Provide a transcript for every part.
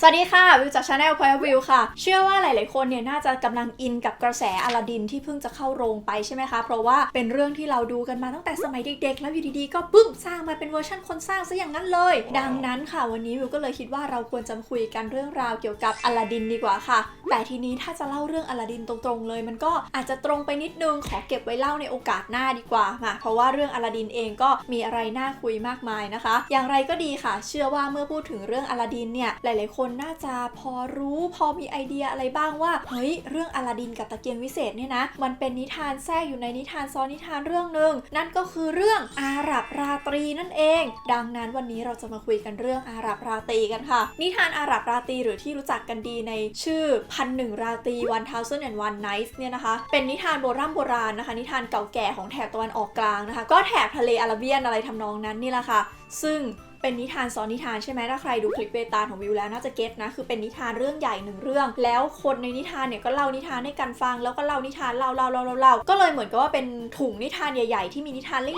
สวัสดีค่ะ วิวจากชาแนลพอยวิวค่ะ เชื่อว่าหลาย ๆ คนเนี่ยน่าจะกำลังอินกับกระแสอลาดินที่เพิ่งจะเข้าโรงไปใช่ไหมคะ เพราะว่าเป็นเรื่องที่เราดูกันมาตั้งแต่สมัยเด็ก ๆ แล้วอยู่ดี ๆ ก็ปึ้มสร้างมาเป็นเวอร์ชันคนสร้างซะอย่างนั้นเลย ดังนั้นค่ะ วันนี้วิวก็เลยคิดว่าเราควรจะมาคุยกันเรื่องราวเกี่ยวกับอลาดินดีกว่าค่ะ แต่ทีนี้ถ้าจะเล่าเรื่องอลาดินตรง ๆ เลย มันก็อาจจะตรงไปนิดนึงขอเก็บไว้เล่าในโอกาสหน้าดีกว่ามาเพราะว่าเรื่องอลาดินเองก็มีอะไรน่าคุยมากมายนะคะ อย่างไรก็ดีค่ะ เชื่อว่าเมื่อพูดถึงเรื่องอลาดินเนี่ยหลาย ๆคนน่าจะพอรู้พอมีไอเดียอะไรบ้างว่า เฮ้ย เรื่องอลาดินกับตะเกียงวิเศษเนี่ยนะ มันเป็นนิทานแทรกอยู่ในนิทานซ้อนนิทานเรื่องหนึ่งนั่นก็คือเรื่องอาหรับราตรีนั่นเอง ดังนั้นวันนี้เราจะมาคุยกันเรื่องอาหรับราตรีกันค่ะ นิทานอาหรับราตรีหรือที่รู้จักกันดีในชื่อพันหนึ่งราตรี one thousand and one nights เนี่ยนะคะ เป็นนิทานโบราณโบราณนะคะ นิทานเก่าแก่ของแถบตะวันออกกลางนะคะ ก็แถบทะเลอาระเบียนอะไรทำนองนั้นนี่แหละค่ะ ซึ่ง เป็นนิทานซ้อนนิทานใช่ไหมถ้าใครดูคลิปเบตาของวิวแล้วน่าจะเก็ตนะคือเป็นนิทานเรื่องใหญ่หนึ่งเรื่อง แล้วคนในนิทานเนี่ยก็เล่านิทานให้กันฟังแล้วก็เล่านิทานเล่าเล่าเล่าเล่าเล่าก็เลยเหมือนกับว่าเป็นถุงนิทานใหญ่ ๆ ที่มีนิทานเ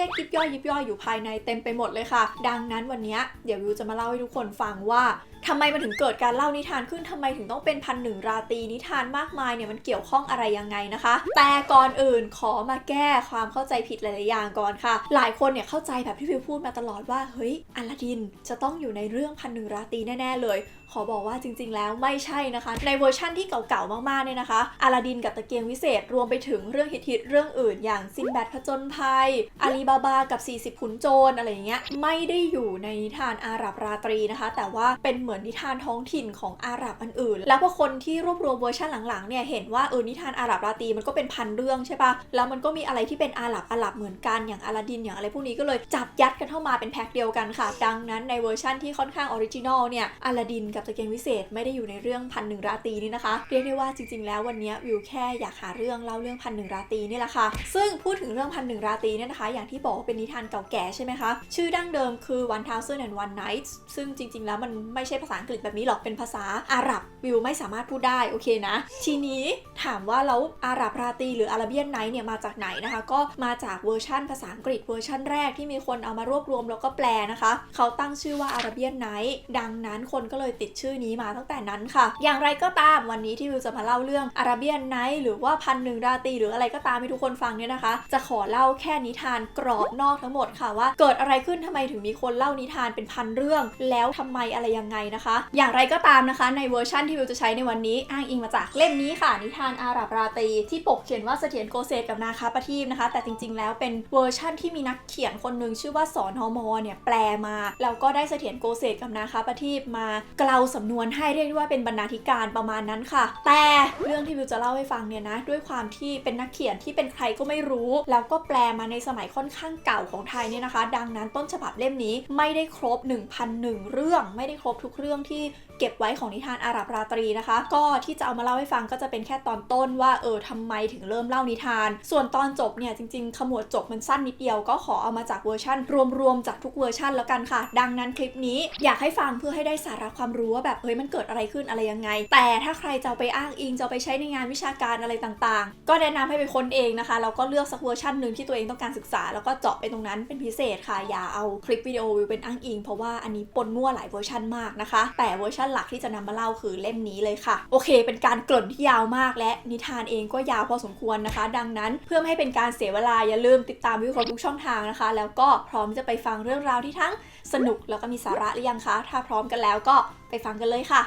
ล็กๆยิบย่อยยิบย่อยอยู่ภายในเต็มไปหมดเลยค่ะ ดังนั้นวันนี้เดี๋ยววิวจะมาเล่าให้ทุกคนฟังว่า ทำไมมันถึงเกิดการเล่านิทานขึ้นทำไมถึงต้องเป็นพันหนึ่งราตรีนิทานมากมายเนี่ยมันเกี่ยวข้องอะไรยังไงนะคะ แต่ก่อนอื่นขอมาแก้ความเข้าใจผิดหลายๆอย่างก่อนค่ะ หลายคนเนี่ยเข้าใจแบบที่พิวพูดมาตลอดว่าเฮ้ยอลาดินจะต้องอยู่ในเรื่องพันหนึ่งราตรีแน่ ๆ เลย ขอบอกว่าจริงๆ แล้วไม่ใช่นะคะ ในเวอร์ชั่นที่เก่าๆ มากๆ เนี่ยนะคะอลาดินกับตะเกียงวิเศษ รวมไปถึงเรื่องฮิตๆ เรื่องอื่น อย่างซินแบดผจญภัยอาลีบาบากับ 40 ขุนโจรอะไรอย่างเงี้ย ไม่ได้อยู่ในนิทานอาหรับราตรีนะคะ แต่ว่าเป็นเหมือนนิทานท้องถิ่นของอาหรับอันอื่น แล้วพอคนที่รวบรวมเวอร์ชันหลังๆ เนี่ยเห็นว่าเออนิทานอาหรับราตรีมันก็เป็นพันเรื่องใช่ปะแล้วมันก็มีอะไรที่เป็นอาหรับอาหรับเหมือนกัน อย่างอลาดิน อย่างอะไรพวกนี้ก็เลยจับยัดกันเข้ามาเป็นแพ็คเดียวกันค่ะ ดังนั้นในเวอร์ชันที่ค่อนข้างออริจินอลเนี่ยอลาดินกับตะเกียงวิเศษไม่ได้อยู่ในเรื่องพันหนึ่งราตรีนี่นะคะ เรียกได้ว่าจริง ๆ แล้ววันนี้วิวแค่อยากหาเรื่องเล่าเรื่องพันหนึ่งราตรีนี่แหละค่ะ ซึ่งพูดถึงเรื่องพันหนึ่งราตรีเนี่ยนะคะ อย่างที่บอกว่าเป็นนิทานเก่าแก่ใช่ไหมคะ ชื่อดั้งเดิมคือ one thousand and one nights ซึ่งจริง ๆ แล้วมันไม่ใช่ภาษาอังกฤษแบบนี้หรอกเป็นภาษาอาหรับวิวไม่สามารถพูดได้โอเคนะ ทีนี้ถามว่าแล้วอาหรับราตรีหรืออาราเบียนไนท์เนี่ยมาจากไหนนะคะ ก็มาจากเวอร์ชั่นภาษาอังกฤษเวอร์ชั่นแรกที่มีคนเอามารวบรวมแล้วก็แปลนะคะ เขาตั้งชื่อว่าอาราเบียนไนท์ดังนั้นคนก็เลยติดชื่อนี้มาตั้งแต่นั้นค่ะ อย่างไรก็ตามวันนี้ที่วิวจะมาเล่าเรื่องอาราเบียนไนท์หรือว่าพันหนึ่งราตรีหรืออะไรก็ตามให้ทุกคนฟังเนี่ยนะคะ จะขอเล่าแค่นิทานกรอบนอกทั้งหมดค่ะว่า เกิดอะไรขึ้นทำไมถึงมีคนเล่านิทานเป็นพันเรื่อง แล้วทำไมอะไรยังไงนะคะ อย่างไรก็ตามนะคะ ในเวอร์ชั่นที่วิวจะใช้ในวันนี้ อ้างอิงมาจากเล่มนี้ค่ะ นิทานอาหรับราตรีที่ปกเขียนว่าเสถียรโกเซตกับนาคาปทีฟนะคะ แต่จริง ๆ แล้วเป็นเวอร์ชั่นที่มีนักเขียนคนหนึ่งชื่อว่าสอนฮมเนี่ยแปลมาแล้วก็ได้เสถียรโกเซตกับนาคาปทีฟมาเกลาสำนวนให้เรียกได้ว่าเป็นบรรณาธิการประมาณนั้นค่ะ แต่เรื่องที่วิวจะเล่าให้ฟังเนี่ยนะ ด้วยความที่เป็นนักเขียนที่เป็นใครก็ไม่รู้ แล้วก็แปลมาในสมัยค่อนข้างเก่าของไทยเนี่ยนะคะ ดังนั้นต้นฉบับเล่มนี้ไม่ได้ครบ 1,001 เรื่อง ไม่ได้ครบทุกเรื่องที่เก็บไว้ของนิทานอาหรับราตรีนะคะ ก็ที่จะเอามาเล่าให้ฟังก็จะเป็นแค่ตอนต้นว่าเออทำไมถึงเริ่มเล่านิทาน ส่วนตอนจบเนี่ยจริงๆ ขมวดจบมันสั้นนิดเดียวก็ขอเอามาจากเวอร์ชั่น รวมๆจากทุกเวอร์ชันแล้วกันค่ะ ดังนั้นคลิปนี้อยากให้ฟังเพื่อให้ได้สาระความรู้ว่าแบบเฮ้ยมันเกิดอะไรขึ้นอะไรยังไง แต่ถ้าใครจะไปอ้างอิงจะไปใช้ในงานวิชาการอะไรต่างๆ ก็แนะนำให้ไปค้นเองนะคะแล้วก็เลือกสักเวอร์ชันหนึ่งที่ตัวเองต้องการศึกษา แล้วก็เจาะไปตรงนั้นเป็นพิเศษค่ะอย่าเอาคลิปวิดีโอวิวเป็นอ้างอิง เพราะว่าอันนี้ปนมั่วหลายเวอร์ชันมากนะคะ แต่เวอร์ชันหลักที่จะนำมาเล่าคือเล่มนี้เลยค่ะ โอเค เป็นการกริ่นที่ยาวมากและนิทานเองก็ยาวพอสมควรนะคะ ดังนั้นเพื่อไม่ให้เป็นการเสียเวลาอย่าลืมติดตามวิวครบทุกช่องทางนะคะ แล้วก็พร้อมจะไปฟังเรื่องราวที่ทั้งสนุกแล้วก็มีสาระหรือยังคะ ถ้าพร้อมกันแล้วก็ไปฟังกันเลยค่ะ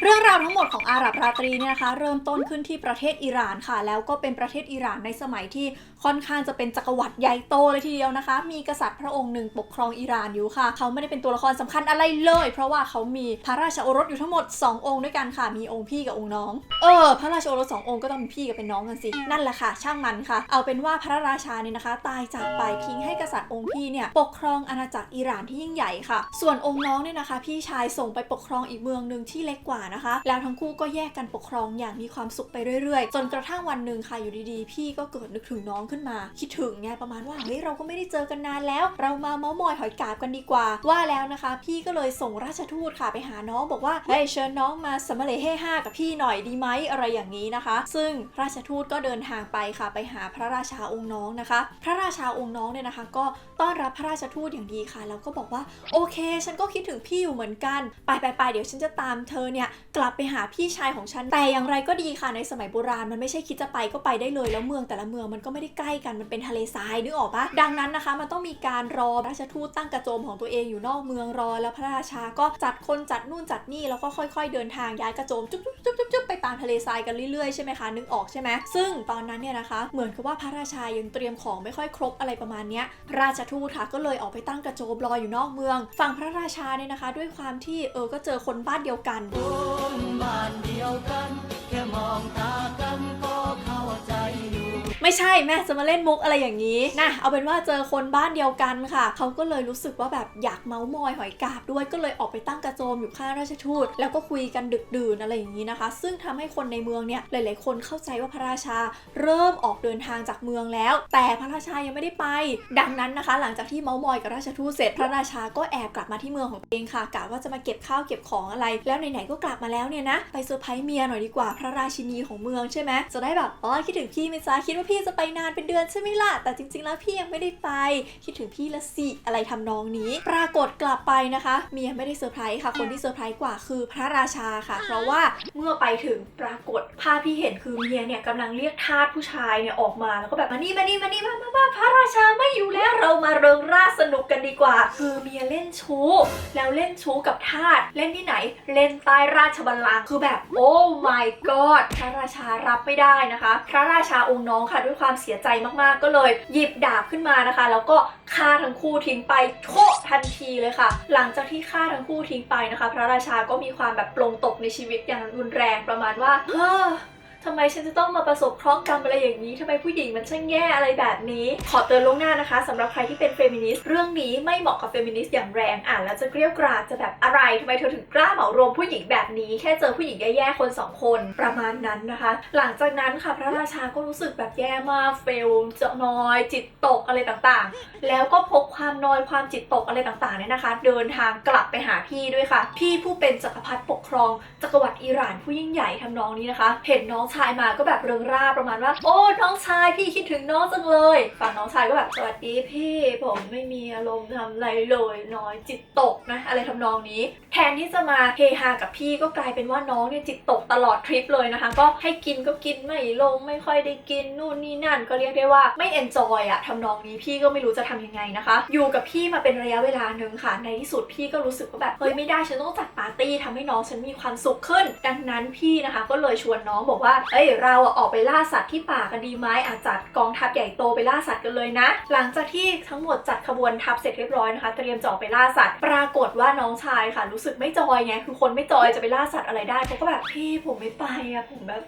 เรื่องราวทั้งหมดของอาหรับราตรีเนี่ยนะคะ เริ่มต้นขึ้นที่ประเทศอิหร่านค่ะ แล้วก็เป็นประเทศอิหร่านในสมัยที่ ค่อนข้างจะเป็นจักรวรรดิใหญ่โตเลยทีเดียวนะคะ มีกษัตริย์พระองค์หนึ่งปกครองอิหร่านอยู่ค่ะ เขาไม่ได้เป็นตัวละครสำคัญอะไรเลย เพราะว่าเขามีพระราชโอรสอยู่ทั้งหมด 2 องค์ด้วยกันค่ะ มีองค์พี่กับองค์น้อง เออ พระราชโอรสสององค์ก็ต้องเป็นพี่กับเป็นน้องกันสิ นั่นแหละค่ะ ช่างมันค่ะ เอาเป็นว่าพระราชาเนี่ยนะคะ ตายจากไปทิ้งให้กษัตริย์องค์พี่เนี่ยปกครองอาณาจักรอิหร่านที่ยิ่งใหญ่ค่ะ ส่วนองค์น้องเนี่ยนะคะ พี่ชายส่งไปปกครองอีกเมืองหนึ่งที่เล็กกว่านะคะ แล้วทั้งคู่ก็แยกกันปกครองอย่างมีความสุขไปเรื่อยๆ จนกระทั่งวันหนึ่งค่ะอยู่ดีๆ พี่ก็เกิดนึกถึงน้องขึ้นมา คิดถึงไงประมาณว่าเฮ้ยเราก็ไม่ได้เจอกันนานแล้ว เรามาเมาส์มอยหอยกาบกันดีกว่า ว่าแล้วนะคะ พี่ก็เลยส่งราชทูตค่ะไปหาน้องบอกว่าเฮ้ยเชิญน้องมาสมมาเลเฮห้ากับพี่หน่อยดีไหมอะไรอย่างนี้นะคะ ซึ่งราชทูตก็เดินทางไปค่ะไปหาพระราชาองค์น้องนะคะ พระราชาองค์น้องเนี่ยนะคะ ก็ต้อนรับพระราชทูตอย่างดีค่ะแล้วก็บอกว่าโอเค ฉันก็คิดถึงพี่อยู่เหมือนกันไปไปไปเดี๋ยวฉันจะตามเธอเนี่ยกลับไปหาพี่ชายของฉันแต่อย่างไรก็ดีค่ะในสมัยโบราณมันไม่ใช่คิดจะไปก็ไปได้เลยแล้วเมืองแต่ละเมืองมันก็ไม่ได้ใกล้กันมันเป็นทะเลทรายนึกออกปะดังนั้นนะคะ มันต้องมีการรอราชทูตตั้งกระโจมของตัวเองอยู่นอกเมืองรอ แล้วพระราชาก็จัดคนจัดนู่นจัดนี่แล้วก็ค่อย ๆ เดินทางย้ายกระโจมจุ๊บจุ๊บจุ๊บจุ๊บไปตามทะเลทรายกันเรื่อยๆใช่ไหมคะนึกออกใช่ไหมซึ่งตอนนั้นเนี่ยนะคะ เหมือนกับว่าพระราชายังเตรียมของไม่ค่อยครบอะไรประมาณเนี้ยราชทูตค่ะก็เลยออกไปตั้งกระโจมรออยู่นอกเมือง ฝั่งพระราชาเนี่ยนะคะ ด้วยความที่เออก็เจอคนบ้านเดียวกันบ้านเดียวกันแค่มองตากันก็ ไม่ใช่แม่จะมาเล่นมุกอะไรอย่างนี้นะเอาเป็นว่าเจอคนบ้านเดียวกันค่ะ เขาก็เลยรู้สึกว่าแบบอยากเมาส์มอยหอยกาบด้วยก็เลยออกไปตั้งกระโจมอยู่ข้างราชทูต แล้วก็คุยกันดึกดื่นอะไรอย่างนี้นะคะ ซึ่งทำให้คนในเมืองเนี่ยหลาย ๆ คนเข้าใจว่าพระราชาเริ่มออกเดินทางจากเมืองแล้ว แต่พระราชายังไม่ได้ไป ดังนั้นนะคะ หลังจากที่เมาส์มอยกับราชทูตเสร็จพระราชาก็แอบกลับมาที่เมืองของเองค่ะกะว่าจะมาเก็บข้าวเก็บของอะไร แล้วไหน ๆ ก็กลับมาแล้วเนี่ยนะไปเซอร์ไพรส์เมียหน่อยดีกว่าพระราชินีของเมืองใช่ไหมจะได้แบบอ๋อคิดถึงพี่ไหมจ๊ะคิดว่าพจะไปนานเป็นเดือนใช่ไหมล่ะ แต่จริงๆแล้วพี่ยังไม่ได้ไป คิดถึงพี่ละสิ อะไรทำนองนี้ ปรากฏกลับไปนะคะเมียไม่ได้เซอร์ไพรส์ค่ะ คนที่เซอร์ไพรส์กว่าคือพระราชาค่ะ เพราะว่าเมื่อไปถึงปรากฏภาพที่เห็นคือเมียเนี่ยกำลังเรียกทาสผู้ชายเนี่ยออกมาแล้วก็แบบมานี่มานี่มานี่มามามาพระราชาไม่อยู่แล้วเรามาเริงร่าสนุกกันดีกว่า คือเมียเล่นชู้ แล้วเล่นชู้กับทาสเล่นที่ไหน เล่นใต้ราชบัลลังก์คือแบบโอ้ my god พระราชารับไม่ได้นะคะ พระราชาองค์น้องค่ะด้วยความเสียใจมากๆ ก็เลยหยิบดาบขึ้นมานะคะ แล้วก็ฆ่าทั้งคู่ทิ้งไปโชะทันทีเลยค่ะ หลังจากที่ฆ่าทั้งคู่ทิ้งไปนะคะ พระราชาก็มีความแบบปลงตกในชีวิตอย่างรุนแรงประมาณว่าเฮ้อ ทำไมฉันจะต้องมาประสบเคราะห์กรรมอะไรอย่างนี้ทำไมผู้หญิงมันช่างแย่อะไรแบบนี้ ขอเตือนล่วงหน้านะคะสำหรับใครที่เป็นเฟมินิสต์เรื่องนี้ไม่เหมาะกับเฟมินิสต์อย่างแรงอ่านแล้วจะเกรี้ยวกราดจะแบบอะไรทำไมเธอถึงกล้าเหมารวมผู้หญิงแบบนี้ แค่เจอผู้หญิงแย่ๆคนสองคนประมาณนั้นนะคะ หลังจากนั้นค่ะพระราชาก็รู้สึกแบบแย่มากเฟลจะนอย จิตตกอะไรต่างๆ แล้วก็พกความนอยความจิตตกอะไรต่างๆเนี่ยนะคะ เดินทางกลับไปหาพี่ด้วยค่ะ พี่ผู้เป็นจักรพรรดิปกครองจักรวรรดิอิหร่านผู้ยิ่งใหญ่ทำนองนี้นะคะ เห็นน้องชายมาก็แบบเริงร่าประมาณว่า โอ้น้องชายพี่คิดถึงน้องจังเลยฝั่งน้องชายก็แบบสวัสดีพี่ผมไม่มีอารมณ์ทำอะไรเลยน้อยจิตตกนะอะไรทำนองนี้ แทนที่จะมาเฮฮากับพี่ก็กลายเป็นว่าน้องเนี่ยจิตตกตลอดทริปเลยนะคะ ก็ให้กินก็กินไม่ลงไม่ค่อยได้กินนู่นนี่นั่นก็เรียกได้ว่าไม่เอนจอยอะทำนองนี้พี่ก็ไม่รู้จะทำยังไงนะคะ อยู่กับพี่มาเป็นระยะเวลาหนึ่งค่ะ ในที่สุดพี่ก็รู้สึกว่าแบบเฮ้ยไม่ได้ฉันต้องจัดปาร์ตี้ทำให้น้องฉันมีความสุขขึ้น ดังนั้นพี่นะคะ ก็เลยชวนน้องบอกว่าเอ้ยเราอะออกไปล่าสัตว์ที่ป่ากันดีไหมอาจจัดกองทัพใหญ่โตไปล่าสัตว์กันเลยนะ หลังจากที่ทั้งหมดจัดขบวนทัพเสร็จเรียบร้อยนะคะ เตรียมจะออกไปล่าสัตว์ ปรากฏว่าน้องชายค่ะ รู้สึกไม่จอยไงคือคนไม่จอยจะไปล่าสัตว์อะไรได้เขาก็แบบพี่ผมไม่ไปอะผมแบบ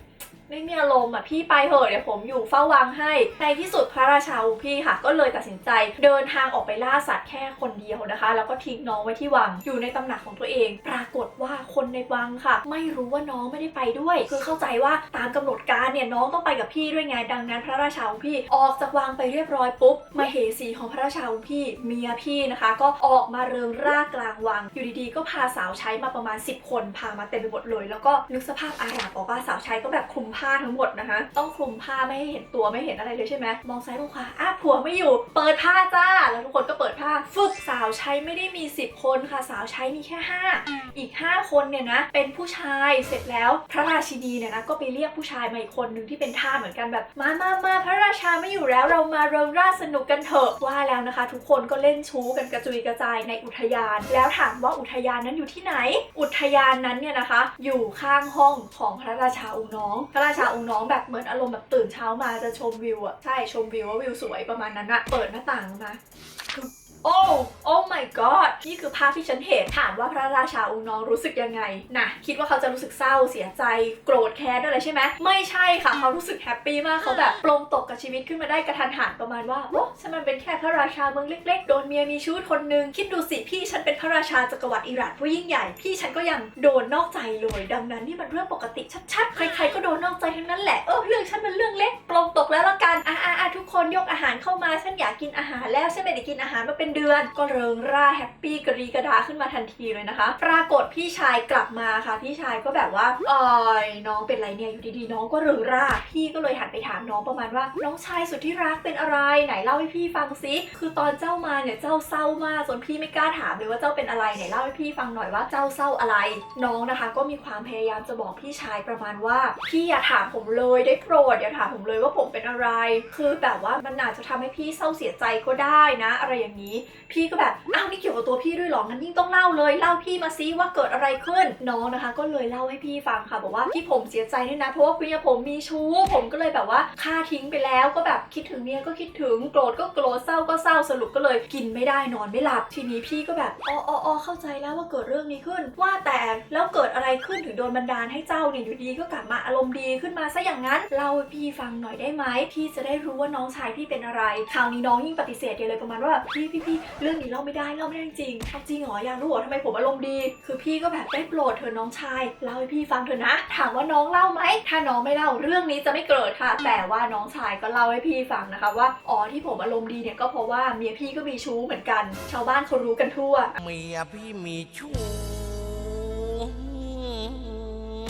ไม่มีอารมณ์อะพี่ไปเถอะเดี๋ยวผมอยู่เฝ้าวังให้ ในที่สุดพระราชาองค์พี่ค่ะ ก็เลยตัดสินใจเดินทางออกไปล่าสัตว์แค่คนเดียวนะคะ แล้วก็ทิ้งน้องไว้ที่วังอยู่ในตำหนักของตัวเอง ปรากฏว่าคนในวังค่ะ ไม่รู้ว่าน้องไม่ได้ไปด้วย คือเข้าใจว่าตามกำหนดการเนี่ยน้องต้องไปกับพี่ด้วยไงดังนั้น พระราชาองค์พี่ออกจากวังไปเรียบร้อยปุ๊บมาเหสีของพระราชาองค์พี่เมียพี่นะคะ ก็ออกมาเริงร่ากลางวัง อยู่ดีๆ ก็พาสาวใช้มาประมาณ 10 คนพามาเต็มไปหมดเลย แล้วก็นึกสภาพอาหรับออกว่าสาวใช้ก็แบบคลุมผ้าทั้งหมดนะคะ ต้องคลุมผ้าไม่ให้เห็นตัวไม่เห็นอะไรเลยใช่ไหมมองซ้ายมองขวาอ้าผัวไม่อยู่ เปิดผ้าจ้า แล้วทุกคนก็เปิดผ้าฟึบสาวใช้ไม่ได้มี 10 คนค่ะ สาวใช้มีแค่ 5 อีก 5 คนเนี่ยนะเป็นผู้ชายเสร็จแล้วพระราชินีเนี่ยนะก็ไปเรียกผู้ชายมาอีกคนหนึ่งที่เป็นท่าเหมือนกันแบบมามามาพระราชาไม่อยู่แล้วเรามาเริงร่าสนุกกันเถอะว่าแล้วนะคะ ทุกคนก็เล่นชู้กันกระจุยกระจายในอุทยาน แล้วถามว่าอุทยานนั้นอยู่ที่ไหน อุทยานนั้นเนี่ยนะคะ อยู่ข้างห้องของพระราชาองค์น้องพระราชาองค์น้องแบบเหมือนอารมณ์แบบตื่นเช้ามาจะชมวิวอะใช่ชมวิวว่าวิวสวยประมาณนั้นอะเปิดหน้าต่างมา โอ้โอ้ my god นี่คือภาพที่ฉันเห็น ถามว่าพระราชาองค์น้องรู้สึกยังไง นะ คิดว่าเขาจะรู้สึกเศร้าเสียใจ โกรธแค้นอะไรใช่ไหม ไม่ใช่ค่ะ เขารู้สึกแฮปปี้มาก เขาแบบปลงตกกับชีวิตขึ้นมาได้กระทันหันประมาณว่า โอ้ฉันมันเป็นแค่พระราชาเมืองเล็กๆ โดนเมียมีชู้คนหนึง คิดดูสิพี่ฉันเป็นพระราชาจักรวรรดิอิหร่านผู้ยิ่งใหญ่ พี่ฉันก็ยังโดนนอกใจเลย ดังนั้นนี่มันเรื่องปกติชัดๆ ใครๆ ก็โดนนอกใจทั้งนั้นแหละ เออเรื่องฉันมันเรื่องเล็ก ปลงตกแล้วละกัน อะอะอะทุกคนยกอาหารเข้ามา ฉันอยากกินอาหารแล้ว ฉันไม่ได้กินอาหารมาเป็นเดือนก็เริงร่าแฮปปี้กระดีกระดาขึ้นมาทันทีเลยนะคะ ปรากฏพี่ชายกลับมาค่ะ พี่ชายก็แบบว่าเอยน้องเป็นไรเนี่ยอยู่ดีๆ น้องก็เริงร่า พี่ก็เลยหันไปถามน้องประมาณว่า น้องชายสุดที่รักเป็นอะไรไหนเล่าให้พี่ฟังซิคือตอนเจ้ามาเนี่ยเจ้าเศร้ามากจนพี่ไม่กล้าถามเลยว่าเจ้าเป็นอะไรไหนเล่าให้พี่ฟังหน่อยว่าเจ้าเศร้าอะไร น้องนะคะ ก็มีความพยายามจะบอกพี่ชายประมาณว่าพี่อย่าถามผมเลยได้โปรดอย่าถามผมเลยว่าผมเป็นอะไร คือแบบว่ามันอาจจะทำให้พี่เศร้าเสียใจก็ได้นะ อะไรอย่างนี้พี่ก็แบบอ้าวนี่เกี่ยวกับตัวพี่ด้วยหรองั้นยิ่งต้องเล่าเลยเล่าพี่มาซิว่าเกิดอะไรขึ้นน้องนะคะ ก็เลยเล่าให้พี่ฟังค่ะบอกว่าที่ผมเสียใจนี่นะเพราะว่าเมียผมมีชู้ผมก็เลยแบบว่าฆ่าทิ้งไปแล้วก็แบบคิดถึงเมียก็คิดถึงโกรธก็โกรธเศร้าก็เศร้าสรุปก็เลยกินไม่ได้นอนไม่หลับทีนี้พี่ก็แบบอ๋ออ๋ออ๋อเข้าใจแล้วว่าเกิดเรื่องนี้ขึ้น ว่าแต่แล้วเกิดอะไรขึ้นถึงโดนบันดาลให้เจ้าเนี่ยอยู่ดีก็กลับมาอารมณ์ดีขึ้นมาซะอย่างนั้นเล่าให้พี่ฟังหน่อยได้ไหมพี่จะได้รู้ว่าน้องชายพี่เป็นอะไร คราวนี้น้องยิ่งปฏิเสธเลยประมาณว่าแบบพี่พี่พี่เรื่องนี้เล่าไม่ได้เล่าไม่ได้จริงเอาจริงเหรออยากรู้เหรอทำไมผมอารมณ์ดี คือพี่ก็แบบได้โปรดเธอน้องชายเล่าให้พี่ฟังเถอะนะ ถามว่าน้องเล่าไหมถ้าน้องไม่เล่าเรื่องนี้จะไม่เกิดค่ะ แต่ว่าน้องชายก็เล่าให้พี่ฟังนะคะว่าอ๋อที่ผมอารมณ์ดีเนี่ยก็เพราะว่าเมียพี่ก็มีชู้เหมือนกัน ชาวบ้านเขารู้กันทั่ว เมียพี่มีชู้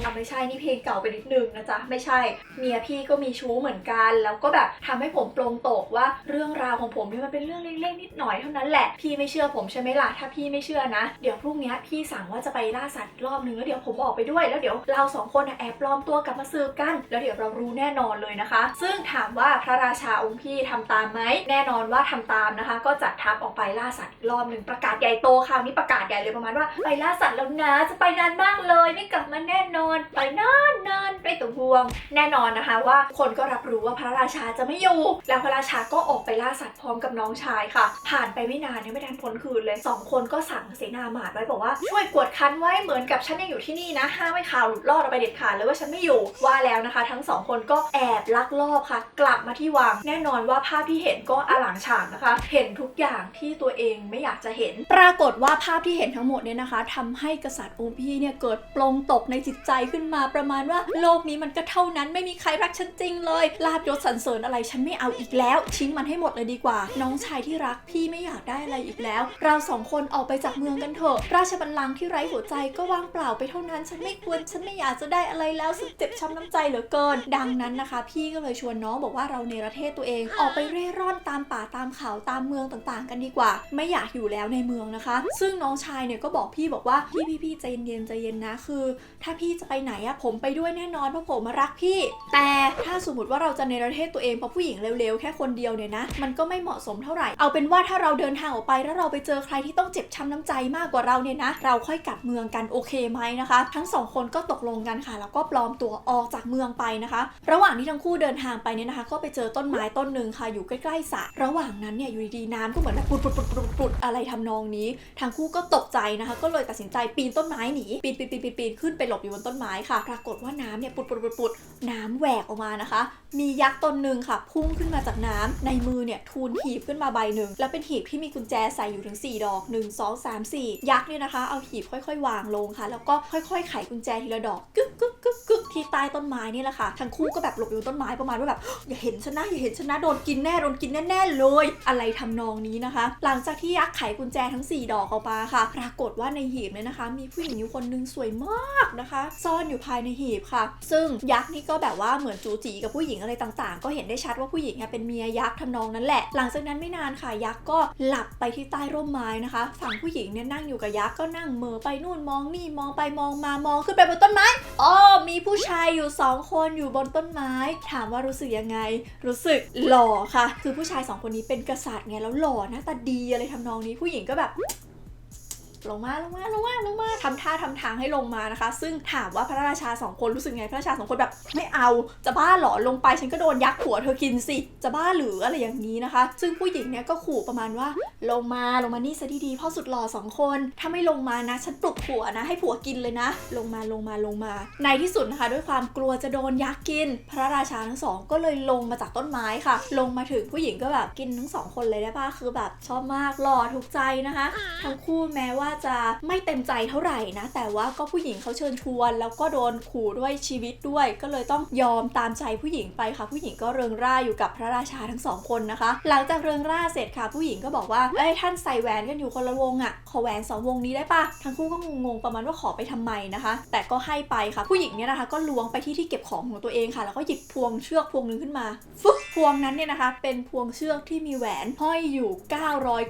อะไม่ใช่นี่เพลงเก่าไปนิดนึงนะจ๊ะไม่ใช่ เมียพี่ก็มีชู้เหมือนกัน แล้วก็แบบทำให้ผมปลงตกว่าเรื่องราวของผมเนี่ยมันเป็นเรื่องเล็กๆนิดหน่อยเท่านั้นแหละพี่ไม่เชื่อผมใช่ไหมล่ะถ้าพี่ไม่เชื่อนะ เดี๋ยวพรุ่งนี้พี่สั่งว่าจะไปล่าสัตว์อีกรอบนึงแล้วเดี๋ยวผมออกไปด้วยแล้วเดี๋ยวเราสองคนนะแอบปลอมตัวกลับมาสืบกัน แล้วเดี๋ยวเรารู้แน่นอนเลยนะคะ ซึ่งถามว่าพระราชาองค์พี่ทำตามไหมแน่นอนว่าทำตามนะคะ ก็จัดทัพออกไปล่าสัตว์อีกรอบหนึ่งประกาศใหญ่โตคราวนี้ประกาศใหญ่เลยประมาณว่าไปล่าสัตว์แล้วนะจะไปนานมากเลยไม่กลับมาแน่นอนไปนาน นานไปตัวห่วง แน่นอนนะคะว่าคนก็รับรู้ว่าพระราชาจะไม่อยู่ แล้วพระราชาก็ออกไปล่าสัตว์พร้อมกับน้องชายค่ะ ผ่านไปไม่นานเนี่ยไม่ทันพ้นคืนเลยสองคนก็สั่งเสนาหมาดไว้บอกว่าช่วยกวดคันไว้เหมือนกับฉันยังอยู่ที่นี่นะห้ามไม่ข่าวหลุดรอดออกไปเด็ดขาดเลยว่าฉันไม่อยู่ว่าแล้วนะคะ ทั้งสองคนก็แอบลักลอบค่ะ กลับมาที่วัง แน่นอนว่าภาพที่เห็นก็อลังฉากนะคะ เห็นทุกอย่างที่ตัวเองไม่อยากจะเห็น ปรากฏว่าภาพที่เห็นทั้งหมดเนี่ยนะคะทำให้กษัตริย์องค์พี่เนี่ยเกิดปลงตกในจิตใจขึ้นมาประมาณว่าโลกนี้มันก็เท่านั้นไม่มีใครรักฉันจริงเลยลาบยศสรรเสริญอะไรฉันไม่เอาอีกแล้ว ทิ้งมันให้หมดเลยดีกว่า น้องชายที่รักพี่ไม่อยากได้อะไรอีกแล้ว เราสองคนออกไปจากเมืองกันเถอะราชบัลลังก์ที่ไร้หัวใจก็ว่างเปล่าไปเท่านั้น ฉันไม่ควรฉันไม่อยากจะได้อะไรแล้วฉันเจ็บช้ำน้ำใจเหลือเกิน ดังนั้นนะคะ พี่ก็เลยชวนน้องบอกว่าเราในประเทศตัวเองออกไปเร่ร่อนตามป่าตามเขาตามเมืองต่างๆ กันดีกว่า ไม่อยากอยู่แล้วในเมืองนะคะ ซึ่งน้องชายเนี่ยก็บอกพี่บอกว่าพี่พี่พี่ใจเย็นใจเย็นนะคือ ถ้าพี่จะไปไหนอะผมไปด้วยแน่นอนเพราะผมมารักพี่ แต่ถ้าสมมติว่าเราจะในประเทศตัวเองเพราะผู้หญิงเร็วๆ แค่คนเดียวเนี่ยนะ มันก็ไม่เหมาะสมเท่าไหร่ เอาเป็นว่าถ้าเราเดินทางออกไปแล้วเราไปเจอใครที่ต้องเจ็บช้ำน้ำใจมากกว่าเราเนี่ยนะ เราค่อยกลับเมืองกันโอเคไหมนะคะ ทั้งสองคนก็ตกลงกันค่ะ แล้วก็ปลอมตัวออกจากเมืองไปนะคะ ระหว่างที่ทั้งคู่เดินทางไปเนี่ยนะคะ ก็ไปเจอต้นไม้ต้นหนึ่งค่ะอยู่ใกล้ๆสระระหว่างนั้นเนี่ยอยู่ดีๆน้ำก็เหมือนแบบปุดปุดปุดปุดปุดอะไรทำนองนี้ทั้งคู่ก็ตกใจนะคะ ก็เลยตัดสินใจปีนต้นไม้หนีปีนปีนปีนปีนปีนขึ้นไปหลบอยู่บนต้นไม้ค่ะปรากฏว่าน้ำเนี่ยปุดปุดปุดปุดน้ำแหวกออกมานะคะ มียักษ์ตนหนึ่งค่ะ พุ่งขึ้นมาจากน้ำในมือเนี่ยทูลหีบขึ้นมาใบหนึ่งแล้วเป็นหีบที่มีกุญแจใส่อยู่ถึง 4 ดอก 1 2 3 4 ยักษ์เนี่ยนะคะ เอาหีบค่อยๆ วางลงค่ะ แล้วก็ค่อยๆ ไขกุญแจทีละดอกกึ๊กกึ๊กกึกกึกที่ใต้ต้นไม้นี่แหละค่ะ ทั้งคู่ก็แบบหลบอยู่ต้นไม้ประมาณว่าแบบอย่าเห็นฉันนะอย่าเห็นฉันนะโดนกินแน่โดนกินแน่ๆเลย อะไรทำนองนี้นะคะ หลังจากที่ยักษ์ไขกุญแจทั้ง 4 ดอกออกมาค่ะ ปรากฏว่าในหีบเนี่ยนะคะ มีผู้หญิงอยู่คนหนึงสวยมากนะคะ ซ่อนอยู่ภายในหีบค่ะ ซึ่งยักษ์นี่ก็แบบว่าเหมือนจูจีกับผู้หญิงอะไรต่างๆ ก็เห็นได้ชัดว่าผู้หญิงเนี่ยเป็นเมียยักษ์ทำนองนั้นแหละ หลังจากนั้นไม่นานค่ะยักษ์ก็หลับไปที่ใต้ร่มไม้นะคะ ฝั่งผู้หญิงเนี่ยนั่งอยู่กับยักษ์ก็นั่งเม่อไปนู่นมองนี่มองไปมองมามองขึ้นไปบนต้นไม้อ๋อมีผู้ชายอยู่สองคนอยู่บนต้นไม้ ถามว่ารู้สึกยังไง รู้สึกหล่อค่ะ คือผู้ชายสองคนนี้เป็นกษัตริย์ไงแล้วหล่อหน้าตาดีอะไรทำนองนี้ผู้หญิงก็แบบ ลงมาลงมาลงมาลงมาทำท่าทำทางให้ลงมานะคะ ซึ่งถามว่าพระราชาสองคนรู้สึกไงพระราชาสองคนแบบไม่เอาจะบ้าหรอลงไปฉันก็โดนยักษ์หัวเธอกินสิจะบ้าหรืออะไรอย่างนี้นะคะ ซึ่งผู้หญิงเนี่ยก็ขู่ประมาณว่าลงมาลงมานี่ซะดีๆพ่อสุดหล่อสองคน ถ้าไม่ลงมานะฉันปลุกผัวนะให้ผัวกินเลยนะ ลงมาลงมาลงมา ในที่สุดนะคะ ด้วยความกลัวจะโดนยักษ์กิน พระราชาทั้งสองก็เลยลงมาจากต้นไม้ค่ะ ลงมาถึงผู้หญิงก็แบบกินทั้งสองคนเลยได้ปะคือแบบชอบมากหล่อถูกใจนะคะ ทั้งคู่แม้ว่าจะไม่เต็มใจเท่าไหร่นะ แต่ว่าก็ผู้หญิงเขาเชิญชวน แล้วก็โดนขู่ด้วยชีวิตด้วย ก็เลยต้องยอมตามใจผู้หญิงไปค่ะ ผู้หญิงก็เริงร่าอยู่กับพระราชาทั้งสองคนนะคะ หลังจากเริงร่าเสร็จค่ะ ผู้หญิงก็บอกว่าเอ้ยท่านใส่แหวนกันอยู่คนละวงอะ่ะขอแหวนสองวงนี้ได้ปะทั้งคู่ก็งงๆประมาณว่าขอไปทำไมนะคะ แต่ก็ให้ไปค่ะ ผู้หญิงเนี่ยนะคะ ก็ล้วงไปที่ที่เก็บของของตัวเองค่ะ แล้วก็หยิบพวงเชือกพวงนึงขึ้นมาฟึ๊บพวงนั้นเนี่ยนะคะ เป็นพวงเชือกที่มีแหวนห้อยอยู่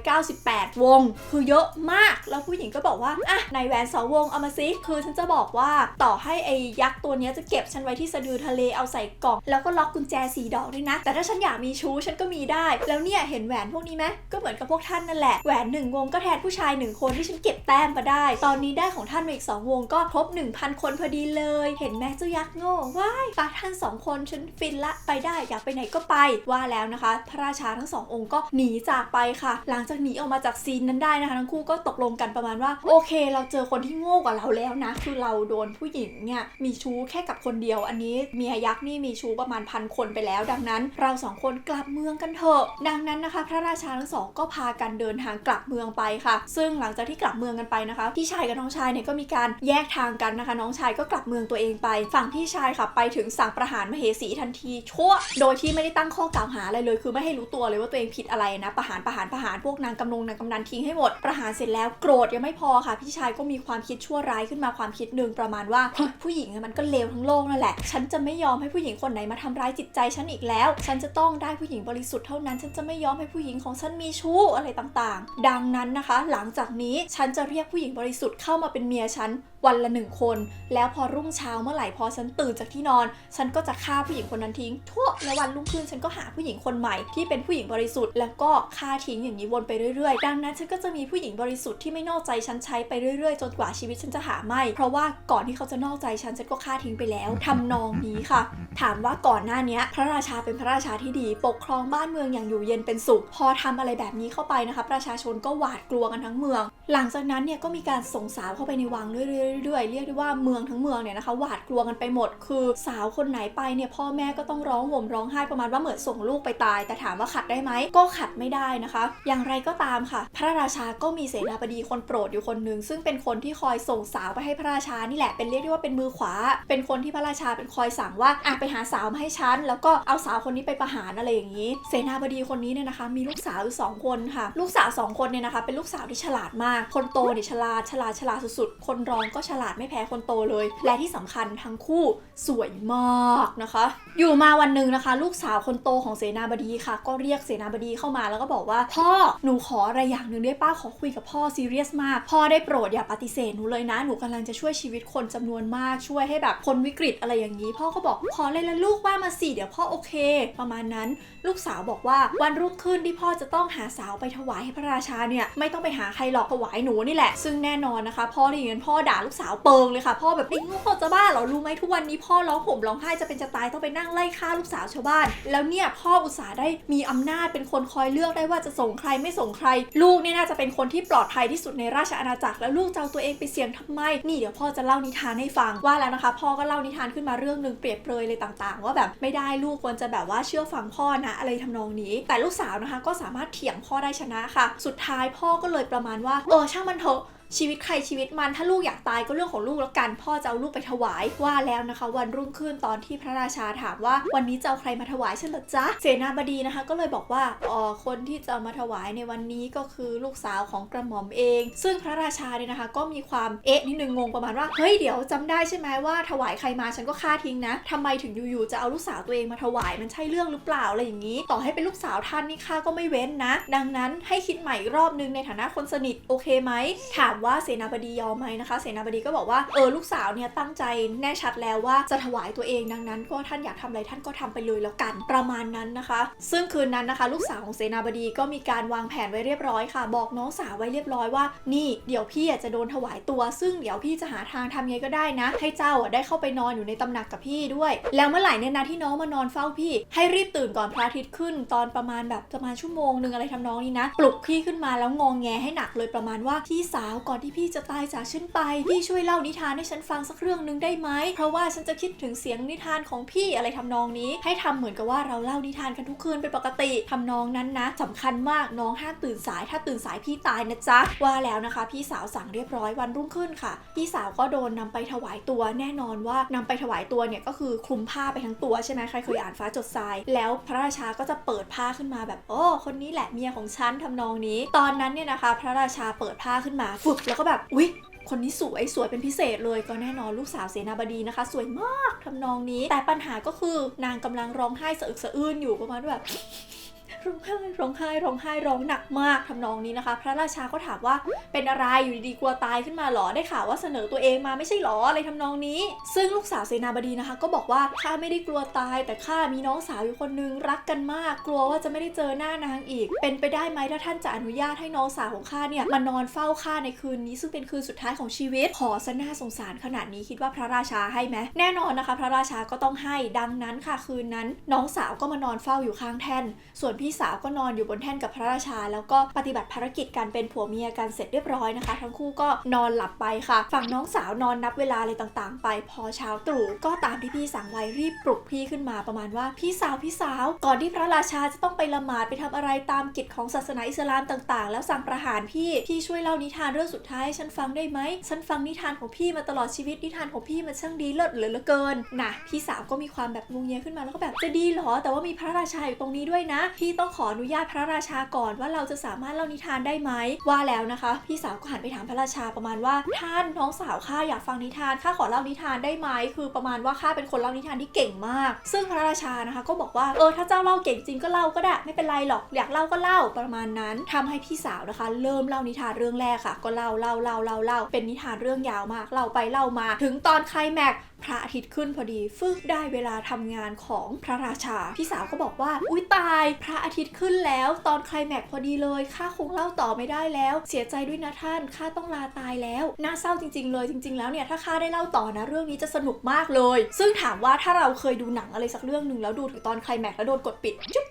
998 วง คือเยอะมากแล้วผู้หญิงก็บอกว่าอะในแหวนสองวงเอามาซิคือฉันจะบอกว่าต่อให้ไอ้ยักษ์ตัวนี้จะเก็บฉันไว้ที่สะดือทะเลเอาใส่กล่องแล้วก็ล็อกกุญแจสีดอกด้วยนะ แต่ถ้าฉันอยากมีชู้ฉันก็มีได้ แล้วเนี่ยเห็นแหวนพวกนี้ไหมก็เหมือนกับพวกท่านนั่นแหละแหวนหนึ่งวงก็แทนผู้ชายหนึ่งคนที่ฉันเก็บแต้มมาได้ ตอนนี้ได้ของท่านมาอีกสองวงก็ครบ1,000 คนพอดีเลย เห็นแม่เจ้ายักษ์โง่ว้ายปาท่านสองคนฉันฟินละไปได้อยากไปไหนก็ไปว่าแล้วนะคะ พระราชาทั้งสององค์ก็หนีจากไปค่ะ หลังจากหนีออกมาจากซีนนั้นได้นะคะ ทั้งคู่ก็ตกลงกันประมาณว่า โอเค เราเจอคนที่โง่กว่าเราแล้วนะ คือเราโดนผู้หญิงเนี่ยมีชู้แค่กับคนเดียว อันนี้เมียยักษ์นี่มีชู้ประมาณพันคนไปแล้ว ดังนั้นเราสองคนกลับเมืองกันเถอะ ดังนั้นนะคะ พระราชาทั้งสองก็พากันเดินทางกลับเมืองไปค่ะ ซึ่งหลังจากที่กลับเมืองกันไปนะคะ พี่ชายกับน้องชายเนี่ยก็มีการแยกทางกันนะคะ น้องชายก็กลับเมืองตัวเองไป ฝั่งพี่ชายค่ะไปถึงสั่งประหารมเหสีทันทีชั่ว โดยที่ไม่ได้ตั้งข้อกล่าวหาอะไรเลย คือไม่ให้รู้ตัวเลยว่าตัวเองผิดอะไรนะ ประหารประหารประหารพวกนางกำนงนางกำนันทิ้งให้หมด ประหารเสร็จแล้วโกรธยังไม่พอค่ะ พี่ชายก็มีความคิดชั่วร้ายขึ้นมาความคิดหนึ่งประมาณว่าเฮ้ยผู้หญิงอะมันก็เลวทั้งโลกนั่นแหละ ฉันจะไม่ยอมให้ผู้หญิงคนไหนมาทำร้ายจิตใจฉันอีกแล้ว ฉันจะต้องได้ผู้หญิงบริสุทธิ์เท่านั้น ฉันจะไม่ยอมให้ผู้หญิงของฉันมีชู้อะไรต่างๆ ดังนั้นนะคะ หลังจากนี้ฉันจะเรียกผู้หญิงบริสุทธิ์เข้ามาเป็นเมียฉันวันละหนึ่งคน แล้วพอรุ่งเช้าเมื่อไหร่พอฉันตื่นจากที่นอน ฉันก็จะฆ่าผู้หญิงคนนั้นทิ้งทั่วแล้ววันรุ่งขึ้นฉันก็หาผู้หญิงคนใหม่ที่เป็นผู้หญิงบริสุทธิ์แล้วก็ฆ่าทิ้งอย่างนี้วนไปเรื่อยๆ ดังนั้นฉันก็จะมีผู้หญิงบริสุทธิ์ที่ไม่นอกใจฉันใช้ไปเรื่อยๆ จนกว่าชีวิตฉันจะหาไม่ เพราะว่าก่อนที่เขาจะนอกใจฉันฉันก็ฆ่าทิ้งไปแล้วทำนองนี้ค่ะ ถามว่าก่อนหน้าเนี้ยพระราชาเป็นพระราชาที่ดี ปกครองบ้านเมืองอย่างอยู่เย็นเป็นสุข พอทำอะไรแบบนี้เข้าไปนะคะ ประชาชนก็หวาดกลัวกันทั้งเมือง หลังจากนั้นเนี่ยก็มีการส่งสาวเข้าไปในวังเรื่อยๆเรื่อยๆเรียกได้ว่าเมืองทั้งเมืองเนี่ยนะคะหวาดกลัวกันไปหมด คือสาวคนไหนไปเนี่ยพ่อแม่ก็ต้องร้องห่มร้องไห้ประมาณว่าเหมือนส่งลูกไปตาย แต่ถามว่าขัดได้ไหมก็ขัดไม่ได้นะคะ อย่างไรก็ตามค่ะ พระราชาก็มีเสนาบดีคนโปรดอยู่คนหนึ่งซึ่งเป็นคนที่คอยส่งสาวไปให้พระราชานี่แหละเป็นเรียกได้ว่าเป็นมือขวา เป็นคนที่พระราชาเป็นคอยสั่งว่าอะไปหาสาวมาให้ฉันแล้วก็เอาสาวคนนี้ไปประหารอะไรอย่างนี้ เสนาบดีคนนี้เนี่ยนะคะ มีลูกสาวอยู่สองคนค่ะ ลูกสาวสองคนเนี่ยนะคะ เป็นลูกสาวที่ฉลาดมาก คนโตเนี่ยฉลาดฉลาดฉลาดสุดๆ คนรองก็ฉลาดไม่แพ้คนโตเลย และที่สำคัญทั้งคู่สวยมากนะคะ อยู่มาวันหนึ่งนะคะ ลูกสาวคนโตของเสนาบดีค่ะ ก็เรียกเสนาบดีเข้ามาแล้วก็บอกว่าพ่อหนูขออะไรอย่างหนึ่งได้ป้าขอคุยกับพ่อซีเรียสมากพ่อได้โปรดอย่าปฏิเสธหนูเลยนะหนูกำลังจะช่วยชีวิตคนจำนวนมากช่วยให้แบบคนวิกฤตอะไรอย่างนี้ พ่อก็บอกขอเลยละลูกว่ามาสิเดี๋ยวพ่อโอเค ประมาณนั้น ลูกสาวบอกว่าวันรุ่งขึ้นที่พ่อจะต้องหาสาวไปถวายให้พระราชาเนี่ยไม่ต้องไปหาใครหรอกถวายหนูนี่แหละ ซึ่งแน่นอนนะคะ พ่อได้ยินพ่อด่าลูกสาวเปิงเลยค่ะ พ่อแบบไอ้ง่จะบ้าเหรอรู้ไหมทุกวันนี้พ่อร้องห่มร้องไห้จะเป็นจะตายต้องไปนั่งไล่ฆ่าลูกสาวชาวบ้าน แล้วเนี่ยพ่ออุตส่าห์ได้มีอำนาจเป็นคนคอยเลือกได้ว่าจะส่งใครไม่ส่งใคร ลูกเนี่ยน่าจะเป็นคนที่ปลอดภัยที่สุดในราชอาณาจักรแล้วลูกจะเอาตัวเองไปเสี่ยงทำไม นี่เดี๋ยวพ่อจะเล่านิทานให้ฟังว่าแล้วนะคะ พ่อก็เล่านิทานขึ้นมาเรื่องหนึ่งเปรียบเปรยเลยต่างๆ ว่าแบบไม่ได้ลูกควรจะแบบว่าเชื่อฟังพ่อนะอะไรทำนองนี้ แต่ลูกสาวนะคะก็สามารถเถียงพ่อได้ชนะค่ะ สุดท้ายพ่อก็เลยประมาณว่าเออช่างมันเถอะ ชีวิตใครชีวิตมันถ้าลูกอยากตายก็เรื่องของลูกแล้วกัน พ่อจะเอาลูกไปถวายว่าแล้วนะคะ วันรุ่งขึ้นตอนที่พระราชาถามว่าวันนี้จะเอาใครมาถวายฉันเหรอจ๊ะเสนาบดีนะคะ ก็เลยบอกว่าอ๋อคนที่จะมาถวายในวันนี้ก็คือลูกสาวของกระหม่อมเอง ซึ่งพระราชาเนี่ยนะคะ ก็มีความเอ๊ะนิดนึงงงประมาณว่าเฮ้ยเดี๋ยวจำได้ใช่ไหมว่าถวายใครมาฉันก็ฆ่าทิ้งนะทำไมถึงอยู่ๆจะเอาลูกสาวตัวเองมาถวายมันใช่เรื่องหรือเปล่าอะไรอย่างนี้ ต่อให้เป็นลูกสาวท่านนี่ข้าก็ไม่เว้นนะ ดังนั้นให้คิดใหม่อีกรอบนึงในฐานะคนสนิทโอเคไหมถามามว่าเสนาบดียอมไหมนะคะ เสนาบดีก็บอกว่าเออลูกสาวเนี่ยตั้งใจแน่ชัดแล้วว่าจะถวายตัวเองดังนั้น ก็ท่านอยากทำอะไรท่านก็ทำไปเลยแล้วกันประมาณนั้นนะคะ ซึ่งคืนนั้นนะคะ ลูกสาวของเสนาบดีก็มีการวางแผนไว้เรียบร้อยค่ะ บอกน้องสาวไว้เรียบร้อยว่า นี่เดี๋ยวพี่อะจะโดนถวายตัว ซึ่งเดี๋ยวพี่จะหาทางทำยังไงก็ได้นะ ให้เจ้าได้เข้าไปนอนอยู่ในตำหนักกับพี่ด้วย แล้วเมื่อไหร่เนี่ยนะที่น้องมานอนเฝ้าพี่ ให้รีบตื่นก่อนพระอาทิตย์ขึ้น ตอนประมาณแบบประมาณชั่วโมงหนึ่งอะไรทำนองนี้นะ ปลุกพี่ขึ้นมาแล้วงองแงให้หนักเลยประมาณว่าพี่สาวก่อนที่พี่จะตายจากฉันไป พี่ช่วยเล่านิทานให้ฉันฟังสักเรื่องหนึ่งได้ไหม เพราะว่าฉันจะคิดถึงเสียงนิทานของพี่อะไรทำนองนี้ ให้ทำเหมือนกับว่าเราเล่านิทานกันทุกคืนเป็นปกติทำนองนั้นนะสำคัญมากน้องห้ามตื่นสาย ถ้าตื่นสายพี่ตายนะจ๊ะ ว่าแล้วนะคะ พี่สาวสั่งเรียบร้อยวันรุ่งขึ้นค่ะ พี่สาวก็โดนนำไปถวายตัว แน่นอนว่านำไปถวายตัวเนี่ยก็คือคลุมผ้าไปทั้งตัวใช่ไหมใครเคยอ่านฟ้าจดทราย แล้วพระราชาก็จะเปิดผ้าขึ้นมาแบบโอ้คนนี้แหละเมียของฉันทำนองนี้ ตอนนั้นเนี่ยนะคะ พระราชาเปิดผ้าขึ้นมาฝึกแล้วก็แบบอุ๊ยคนนี้สวยสวยเป็นพิเศษเลยก็แน่นอนลูกสาวเสนาบดีนะคะ สวยมากทำนองนี้ แต่ปัญหาก็คือนางกำลังร้องไห้สะอึกสะอื้นอยู่ประมาณแบบ ร้องไห้ร้องไห้ร้องไห้ร้องหนักมากทำนองนี้นะคะ พระราชาก็ถามว่าเป็นอะไรอยู่ดีๆกลัวตายขึ้นมาหรอได้ข่าวว่าเสนอตัวเองมาไม่ใช่หรออะไรทำนองนี้ ซึ่งลูกสาวเสนาบดีนะคะ ก็บอกว่าข้าไม่ได้กลัวตาย แต่ข้ามีน้องสาวอยู่คนนึงรักกันมาก กลัวว่าจะไม่ได้เจอหน้านางอีก เป็นไปได้ไหมถ้าท่านจะอนุญาตให้น้องสาวของข้าเนี่ยมานอนเฝ้าข้าในคืนนี้ซึ่งเป็นคืนสุดท้ายของชีวิตขอซะน่าสงสารขนาดนี้คิดว่าพระราชาให้ไหมแน่นอนนะคะ พระราชาก็ต้องให้ดังนั้นค่ะคืนนั้น น้องสาวก็มานอนเฝ้าอยู่ข้างแท่นส่วนพี่สาวก็นอนอยู่บนแท่นกับพระราชา แล้วก็ปฏิบัติภารกิจการเป็นผัวเมียกันเสร็จเรียบร้อยนะคะ ทั้งคู่ก็นอนหลับไปค่ะ ฝั่งน้องสาวนอนนับเวลาอะไรต่างๆ ไปพอเช้าตรู่ก็ตามที่พี่สั่งไว้รีบปลุกพี่ขึ้นมาประมาณว่าพี่สาวพี่สาว ก่อนที่พระราชาจะต้องไปละหมาดไปทำอะไรตามกิจของศาสนาอิสลามต่างๆ แล้วสั่งประหารพี่พี่ช่วยเล่านิทานเรื่องสุดท้ายให้ฉันฟังได้ไหมฉันฟังนิทานของพี่มาตลอดชีวิตนิทานของพี่มันช่างดีเลิศเหลือเกินนะพี่สาวก็มีความแบบงงเงียขึ้นมาแล้วก็แบบจะดีเหรอ แต่ว่ามีพระราชาอยู่ตรงนี้ด้วยนะพี่ต้องขออนุญาตพระราชาก่อนว่าเราจะสามารถเล่านิทานได้ไหมว่าแล้วนะคะ พี่สาวก็หันไปถามพระราชาประมาณว่าท่านน้องสาวข้าอยากฟังนิทานข้าขอเล่านิทานได้ไหมคือประมาณว่าข้าเป็นคนเล่านิทานที่เก่งมาก ซึ่งพระราชานะคะ ก็บอกว่าเออถ้าเจ้าเล่าเก่งจริงก็เล่าก็ได้ไม่เป็นไรหรอกอยากเล่าก็เล่าประมาณนั้นทำให้พี่สาวนะคะ เริ่มเล่านิทานเรื่องแรกค่ะ ก็เล่าเล่าเล่าเล่าเล่าเป็นนิทานเรื่องยาวมากเล่าไปเล่ามา ถึงตอนไคลแม็กพระอาทิตย์ขึ้นพอดี ฟึกได้เวลาทำงานของพระราชา พี่สาวก็บอกว่า อุ้ยตาย พระอาทิตย์ขึ้นแล้ว ตอนไคลแม็กพอดีเลย ข้าคงเล่าต่อไม่ได้แล้ว เสียใจด้วยนะท่าน ข้าต้องลาตายแล้ว น่าเศร้าจริง ๆ เลย จริง ๆ แล้วเนี่ย ถ้าข้าได้เล่าต่อนะ เรื่องนี้จะสนุกมากเลย ซึ่งถามว่าถ้าเราเคยดูหนังอะไรสักเรื่องหนึ่งแล้วดูถึงตอนไคลแม็กแล้วโดนกดปิดจุ๊บ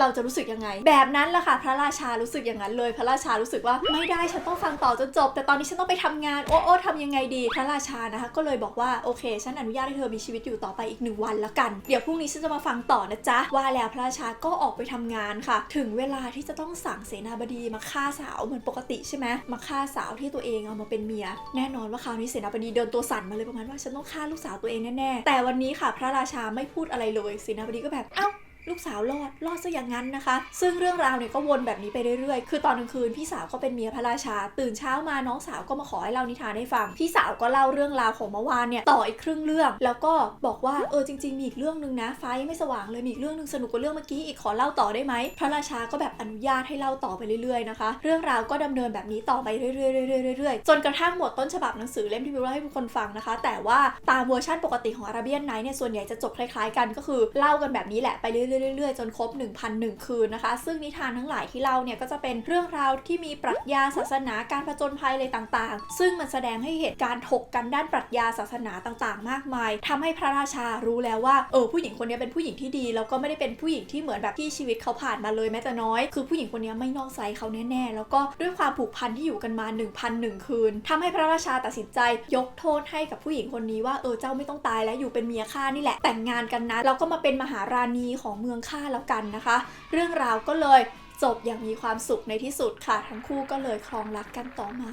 เราจะรู้สึกยังไง แบบนั้นแหละค่ะพระราชารู้สึกอย่างนั้นเลย พระราชารู้สึกว่าไม่ได้ฉันต้องฟังต่อจนจบ แต่ตอนนี้ฉันต้องไปทำงาน โอ้โอ้ทำยังไงดี พระราชานะคะ ก็เลยบอกว่าโอเค ฉันอนุญาตให้เธอมีชีวิตอยู่ต่อไปอีกหนึ่งวันละกัน เดี๋ยวพรุ่งนี้ฉันจะมาฟังต่อนะจ๊ะ ว่าแล้วพระราชาก็ออกไปทำงานค่ะ ถึงเวลาที่จะต้องสั่งเสนาบดีมาฆ่าสาวเหมือนปกติใช่ไหมมาฆ่าสาวที่ตัวเองเอามาเป็นเมีย แน่นอนว่าคราวนี้เสนาบดีเดินตัวสั่นมาเลยประมาณว่าฉันต้องฆ่าลูกสาวตัวเองแน่ๆแต่วันนี้ค่ะ พระราชาไม่พูดอะไรเลยเสนาบดีก็แบบเอ้า ลูกสาวรอดรอดซะอย่างนั้นนะคะ ซึ่งเรื่องราวเนี่ยก็วนแบบนี้ไปเรื่อยๆ คือตอนกลางคืนพี่สาวก็เป็นเมียพระราชา ตื่นเช้ามาน้องสาวก็มาขอให้เล่านิทานให้ฟัง พี่สาวก็เล่าเรื่องราวของเมื่อวานเนี่ยต่ออีกครึ่งเรื่อง แล้วก็บอกว่าเออจริงๆมีอีกเรื่องนึงนะไฟไม่สว่างเลยมีอีกเรื่องนึงสนุกกว่าเรื่องเมื่อกี้อีกขอเล่าต่อได้ไหมพระราชาก็แบบอนุญาตให้เล่าต่อไปเรื่อยๆนะคะ เรื่องราวก็ดำเนินแบบนี้ต่อไปเรื่อยๆเรื่อยๆจนกระทั่งหมดต้นฉบับหนังสือเล่มที่วิวเล่าให้ทุกคนฟังนะคะ แต่ว่าตามเวอร์ชันปกติของอาราเบียนไนท์เนี่ยส่วนใหญ่จะจบคล้ายๆกันก็คือเล่ากันแบบนี้แหละไปเรื่อยๆเรื่อยๆจนครบ 1,001 คืนนะคะ ซึ่งนิทานทั้งหลายที่เล่าเนี่ยก็จะเป็นเรื่องราวที่มีปรัชญาศาสนาการผจญภัยอะไรต่างๆ ซึ่งมันแสดงให้เห็นการถกกันด้านปรัชญาศาสนาต่างๆ มากมายทำให้พระราชารู้แล้วว่าเออผู้หญิงคนนี้เป็นผู้หญิงที่ดีแล้วก็ไม่ได้เป็นผู้หญิงที่เหมือนแบบที่ชีวิตเขาผ่านมาเลยแม้แต่น้อย คือผู้หญิงคนนี้ไม่นอกใจเขาแน่ๆ แล้วก็ด้วยความผูกพันที่อยู่กันมา 1,001 คืนทำให้พระราชาตัดสินใจยกโทษให้กับผู้หญิงคนนี้ว่าเออเจ้าไม่ต้องตายแล้วอยู่เป็นเมียข้านี่แหละแต่งงานกันนะแล้วก็มาเป็นมหาราณีของเมืองข้าแล้วกันนะคะ เรื่องราวก็เลยจบอย่างมีความสุขในที่สุดค่ะ ทั้งคู่ก็เลยครองรักกันต่อมา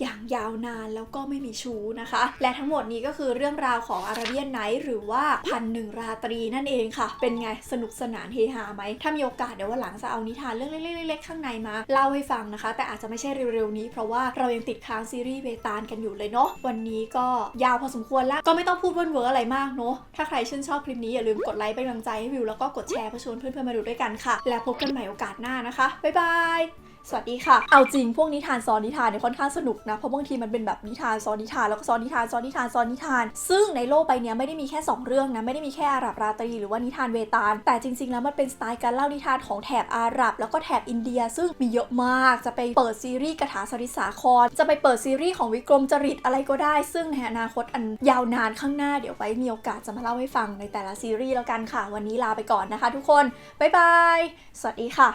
อย่างยาวนานแล้วก็ไม่มีชู้นะคะ และทั้งหมดนี้ก็คือเรื่องราวของอาราเบียนไนท์หรือว่าพันหนึ่งราตรีนั่นเองค่ะ เป็นไงสนุกสนานเฮฮาไหมถ้ามีโอกาสเดี๋ยววันหลังจะเอานิทานเรื่องเล็กๆๆๆข้างในมา เล่าให้ฟังนะคะ แต่อาจจะไม่ใช่เร็วๆนี้เพราะว่าเรายังติดค้างซีรีส์เวตาลกันอยู่เลยเนาะวันนี้ก็ยาวพอสมควรแล้วก็ไม่ต้องพูดเว่นเวอร์อะไรมากเนาะถ้าใครชื่นชอบคลิปนี้อย่าลืมกดไลค์เป็นกำลังใจให้วิวแล้วก็กดแชร์เพื่อชวนเพื่อนๆมาดูด้วยกันค่ะ แล้วพบกันใหม่โอกาสหน้านะคะบ๊ายบาย สวัสดีค่ะ เอาจริงพวกนิทานซ้อนนิทานเนี่ยค่อนข้างสนุกนะ เพราะบางทีมันเป็นแบบนิทานซ้อนนิทานแล้วก็ซ้อนนิทานซ้อนนิทานซ้อนนิทาน ซึ่งในโลกใบเนี้ยไม่ได้มีแค่ 2 เรื่องนะ ไม่ได้มีแค่อาหรับราตรีหรือว่านิทานเวตาล แต่จริง ๆ แล้วมันเป็นสไตล์การเล่านิทานของแถบอาหรับ แล้วก็แถบอินเดีย ซึ่งมีเยอะมาก จะไปเปิดซีรีส์กถาสริสาคร จะไปเปิดซีรีส์ของวิกรมจริตอะไรก็ได้ ซึ่งในอนาคตอันยาวนานข้างหน้าเดี๋ยวไว้มีโอกาสจะมาเล่าให้ฟังในแต่ละซีรีส์แล้วกันค่ะ วันนี้ลาไปก่อนนะคะ ทุกคนบ๊ายบายสวัสดีค่ะ